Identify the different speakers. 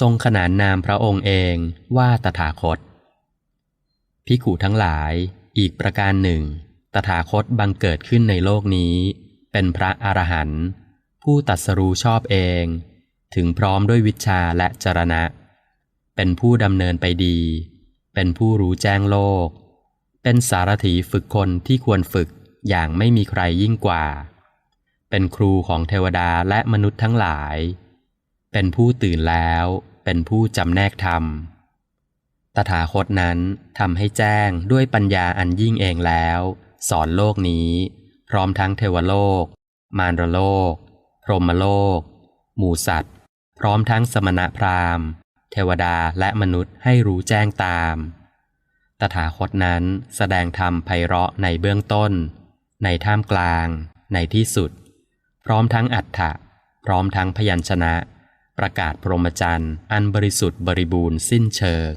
Speaker 1: ทรงขนานนามพระองค์เองว่าตถาคต พิขูทั้งหลายอีกประการหนึ่ง ตถาคตบังเกิดขึ้นในโลกนี้ เป็นพระอรหันต์ผู้ตัดสรู้ชอบเอง ถึงพร้อมด้วยวิชาและจรณะ เป็นผู้ดำเนินไปดี เป็นผู้รู้แจ้งโลก เป็นสารถีฝึกคนที่ควรฝึกอย่างไม่มีใครยิ่งกว่า เป็นครูของเทวดาและมนุษย์ทั้งหลาย เป็นผู้ตื่นแล้ว เป็นผู้จำแนกธรรม ตถาคตนั้นทำให้แจ้งด้วยปัญญาอันยิ่งเองแล้ว สอนโลกนี้ พร้อมทั้งเทวโลก มารโลก พรหมโลก หมู่สัตว์ พร้อมทั้งสมณะพราหมณ์ เทวดาและมนุษย์ให้รู้แจ้งตาม ตถาคตนั้นแสดงธรรมไพเราะในเบื้องต้น ในท่ามกลาง ในที่สุด พร้อมทั้งอัฏฐะพร้อมทั้งพยัญชนะ ประกาศพรหมจรรย์ อันบริสุทธิ์บริบูรณ์สิ้นเชิง